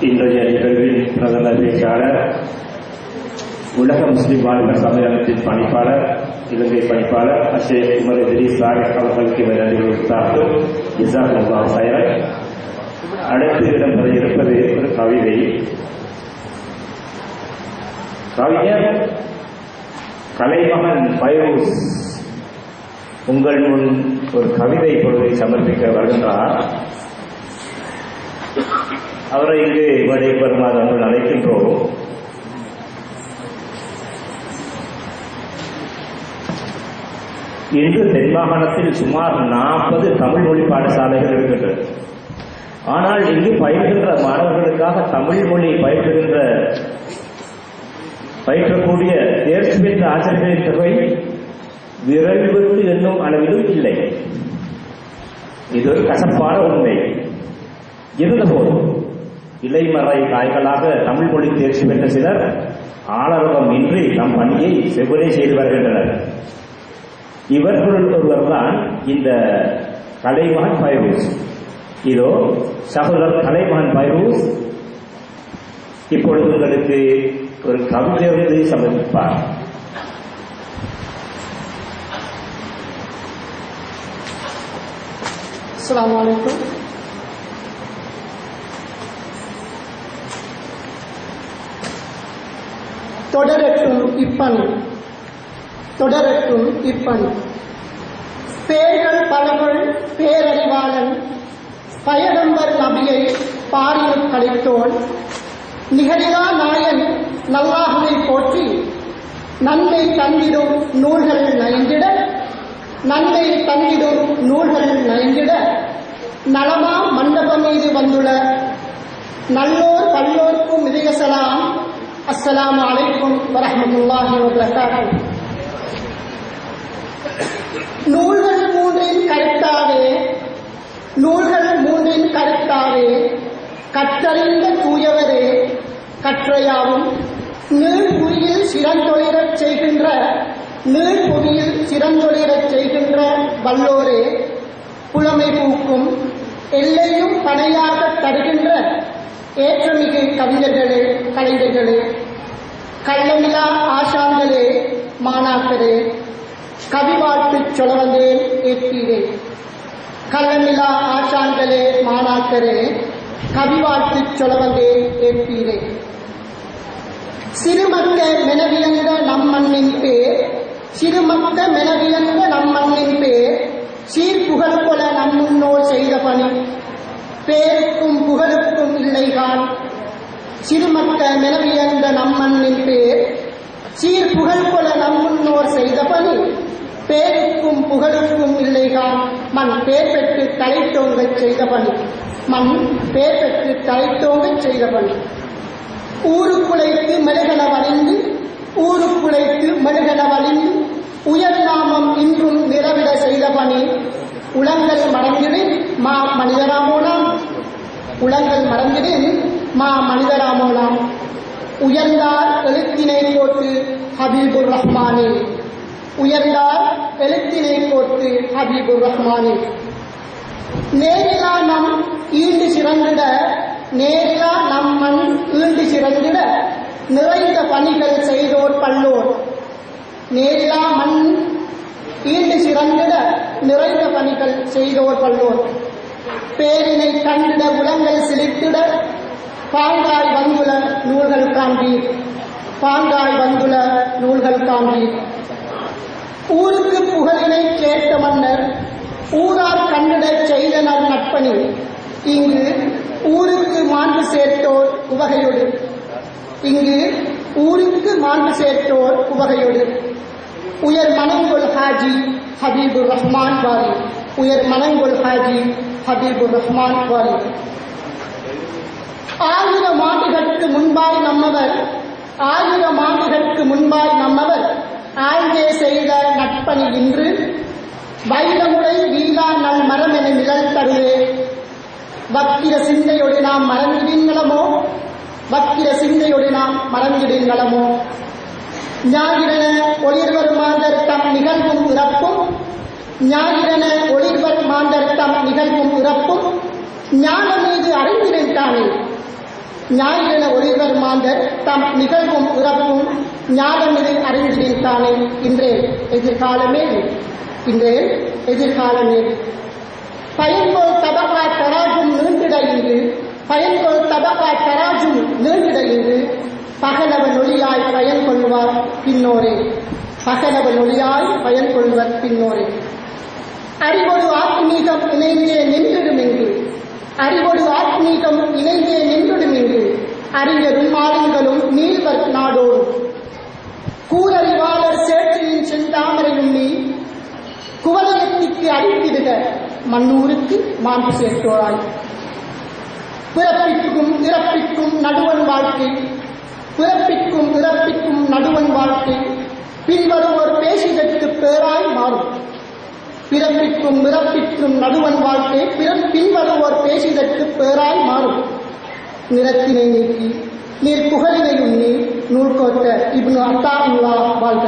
இன்றைய நிகழ்வின் பிரதம பேச்சாளர் உலக முஸ்லிம் வாழ்வர் சம்மேளனத்தின் பணிப்பாளர் இலங்கை பணிப்பாளர் அஷேக் உமர் இத்ரீஸ் சாகிப் அவர்களுக்கு நன்றிகள் உத்தாக்கும் இசாக் அல்லாஹ் சைரன் அடுத்து இடம்பெற இருப்பது ஒரு கவிதை. கவிஞர் கலைமகன் பைரூஸ் உங்கள் முன் ஒரு கவிதை பொருளை சமர்ப்பிக்க வருகின்றார் அவரை இங்கு வடை பெருமாதங்கள் அழைக்கின்றோம். இன்று தென் மாகாணத்தில் சுமார் நாற்பது தமிழ் மொழி பாடசாலைகள் இருக்கின்றது ஆனால் இங்கு பயில்கின்ற மாணவர்களுக்காக தமிழ் மொழி பயிற்றுகின்ற பயிற்றக்கூடிய தேர்ச்சி பெற்ற ஆசிரியர்களின் தொகை விரல் விட்டு என்னும் அளவிலும் இல்லை. இது ஒரு கசப்பான உண்மை. இருந்தபோதும் இலைமறை காய்களாக தமிழ் மொழி தேர்ச்சி பெற்ற சிலர் ஆளரவம் இன்றி நம் பணியை செவ்வனே செய்து வருகின்றனர். இவர்களுள் ஒருவர் தான் இந்த கலைமகன் பைரூஸ். இதோ சகோதரர் கலைமான் பைரூஸ் இப்பொழுது உங்களுக்கு ஒரு கவிதை சமர்ப்பிப்பார். அஸ்லாம் வலைக்கம் தொடரட்டும் இப்பணி. தொடரட்டும் இப்பணி. பேர்கள் பலவள் பேரறிவாளன் பயனம்பர் நபியை பாரியில் கழித்தோன் நிகழிலா நாயன் நல்லாகவே போற்றி நன்மை தந்திடும் நூல்கள் நயந்திட நன்மை தந்திடும் நூல்கள் நயந்திட நலமா மண்டபம் மீது வந்துள்ள நல்லோர் பல்லோர்க்கும் மிதிகசலாம் السلام عليكم ورحمة الله وبركاته. நூல்கள் மூன்றின் கருத்தாவே நூல்கள் மூன்றின் கருத்தாவே கற்றறிந்த தூயவரே கற்றையாவும் நீழ்புரியில் சிறந்தொழிரச் செய்கின்ற நீழ்புரியில் சிறந்தொழிரச் செய்கின்ற வல்லோரே புலமை பூக்கும் எல்லையும் பனையாக தருகின்ற ஏற்றமிகு கவிஞர்களே கலைஞர்களே கள்ளமிலா ஆசான்களே மாணாக்கரே கவிவாழ்த்து சொல்ல வந்தேன் கள்ளமிலா ஆசான்களே மாணாக்கரே கவிவாழ்த்து சொல்ல வந்தேன் ஏற்பீரே சிறுமக்க மெனவியந்த நம் மண்ணின் பேர் சிறுமக்க மெனவியந்த நம் மண்ணின் பேர் சீர்புகழ் கொல நம் முன்னோர் செய்த பணி. பேர் புகழுக்கும் இல்லைகான் சிறுமக்க மெனவியந்த நம்மண்ணின் பேர் சீர்புகழ் கொல நம்முன்னோர் செய்த பணி பேருக்கும் புகழுக்கும் இல்லைகான் மண் பேர் பெற்று தலைத்தோங்கச் செய்த பணி மண் பேர் பெற்று தலைத்தோங்கச் செய்த பணி ஊருக்குலைத்து மெழுகன வலிந்து ஊருக்குலைத்து மெழுகன வலிந்து உயர் நாமம் இன்றும் நிறவிட செய்த பணி உலங்கள் மடங்கிடு மா மனிதராமோனா உலங்கள் மறந்திடின் மா மனிதராமோலாம். உயர்ந்தார் எழுத்தினை போட்டு ஹபீபுர் ரஹ்மானே. உயர்ந்தார் எழுத்தினை போட்டு ஹபீபுர் ரஹ்மானே. நேரிலா நம் ஈண்டு சிறந்திட நேரிலா நம் மண் ஈண்டு சிறந்திட நிறைந்த பணிகள் செய்தோர் பல்லோர். நேரிலா மண் ஈண்டு சிறந்திட நிறைந்த பணிகள் செய்தோர் பல்லோர். பேரினை கண்டிட உலங்கள் சிலித்திட பாங்காய் வந்துல நூல்கள் காண்பீர். பாங்காய் வந்துல நூல்கள் காண்பீர். ஊருக்கு புகழினை கேட்ட மன்னர் ஊரார் கண்டிடச் செய்தனர் நட்பணி. இங்கு ஊருக்கு மாண்பு சேர்த்தோர் உவகையொடு இங்கு ஊருக்கு மாண்பு சேர்த்தோர் உவகையொடு உயர் மனங்கொள் ஹாஜி ஹபீபுர் ரஹ்மான் பாரி. உயர் மனங்கொள் ஹாஜி ஹபீபுர் ரஹ்மான் வாலி ஆயிரம் ஆண்டுகளுக்கு முன்பாய் நம்மவர் ஆயிரம் ஆண்டுகளுக்கு முன்பாய் நம்மவர் ஆய்வே செய்த நட்பணி இன்று வைரமுறை வீலா நல் மரம் என நிழல் தருவே வக்கிர சிந்தையொடு நாம் மறந்துடுங்களமோ வக்கிர சிந்தையொடு நாம் மறந்துடுங்களமோ ஞாயிறன ஒளிர்வர் மாந்தர் தம் நிகழ்வும் இறப்பும் ஞாயிறன ஒளிர் மாந்தர்த்தம் நிகழ்வும் இறப்பும் ஞான மீது அறிந்திருந்தானே ஞாயிறென ஒளிவர் மாந்தர் தம் நிகழ்வும் இறப்பும் ஞானமிது அறிந்திடின் அறிந்திருந்தானே இன்றே எதிர்காலமே. இன்றே எதிர்காலமே. பயன்கோள் தபகா தராஜும் நீண்டிட இன்று பயன்கோள் தபகா தராஜும் நீண்டிட இன்று பகலவ பயன் கொள்வார் பின்னோரே. பகலவன் ஒளியாய் பயன் கொள்வர் பின்னோரே. அறிவொடு ஆத்மீகம் இணைந்தே நின்றிடும் என்று அறிவொடு ஆத்மீகம் இணைந்தே நின்றிடும் என்று அறிஞரும் ஆளுங்களும் நீள்வர் நாடோடும் கூரறிவாளர் சேற்றியின் செந்தாமரையும் நீ குவலயத்திற்கு அறிவிடுக மண்ணூருக்கு மாண்பு சேர்த்தோழாய் பிறப்பிற்கும் இறப்பிற்கும் நடுவன் வாழ்க்கை பிறப்பிற்கும் இறப்பிற்கும் நடுவன் வாழ்க்கை பின்வருவோர் பேசிதற்கு பேராய் மாறும். பிறப்பிற்கும் இறப்பிற்கும் நடுவன் வாழ்க்கை பிறன் பின்வருவோர் பேசிதற்கு பேராய் மாறும். நிறத்தினை நீக்கி நீர் புகழினை உண்ணி நூல்கோத்த இப்னு அத்தாவுல்லா வாழ்க.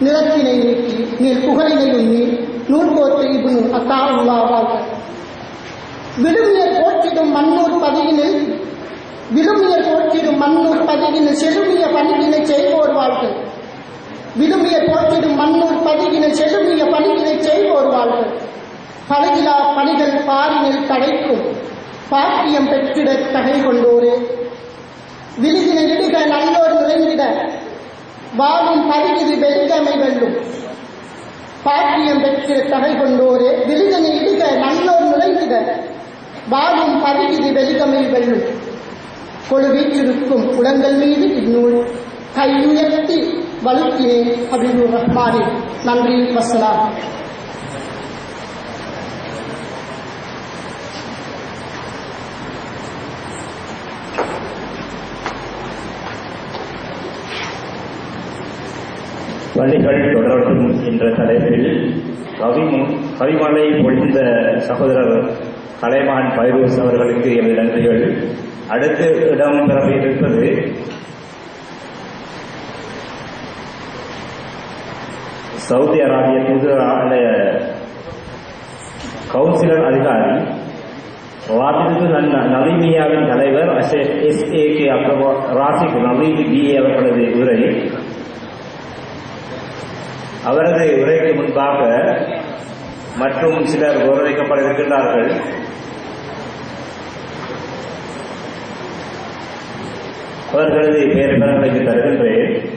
நிறத்தினை நீக்கி நீர் புகழினை உண்ணி நூல்கோத்த இப்னு அத்தாவுல்லா வாழ்க. விழுமியர் போற்றிடும் மண்ணூர் பதியினில் விழுமியர் போற்றிடும் மண்ணூர் பதியினில் செழுமிய பணியினை செய்வோர் வாழ்க்கை விரும்பிய போற்றிடும் மண்ணூர் பதியினில் செழுமிய பணியினை செய்வோர் வாழ்க. பழகிலா பணிகள் பாரினில் தடைக்கும் பாக்கியம் பெற்றிட தகை கொண்டோரே. விழுகின இடுக நல்லோர் நிறைந்திட. வாழும் பருகிது வெறுகமை வெல்லும். பாக்கியம் பெற்றிட தகை கொண்டோரே. விழுகின இடுக நல்லோர் நுழைந்திட வாழும் பருகிது வெறுகமை வெல்லும். கொழு வீற்றிருக்கும் மீது இந்நூல். கையுயர்த்தி வலுக்கினேன் அபிபுர் ரஹ்மானி நன்றி வசலாம் வள்ளிகள் தொடரட்டும் என்ற தலைப்பில் கவிமு கவிமலை பொழிந்த சகோதரர் கலைமான் பைரூஸ் அவர்களுக்கு எனது நன்றிகள். அடுத்து இடம் பெற இருப்பது சவுதி அரேபிய தூதராலய கவுன்சிலர் அதிகாரி வாதித்து நவீமியாவின் தலைவர் Ashsheikh S A K Abdul Razik Naveemi BA அவர்களது உரை அவரது உரைக்கு முன்பாக மற்றும் சிலர் கௌரவிக்கப்பட இருக்கின்றார்கள் அவர்களது பெயர் விவரங்களுக்கு தருகின்றேன்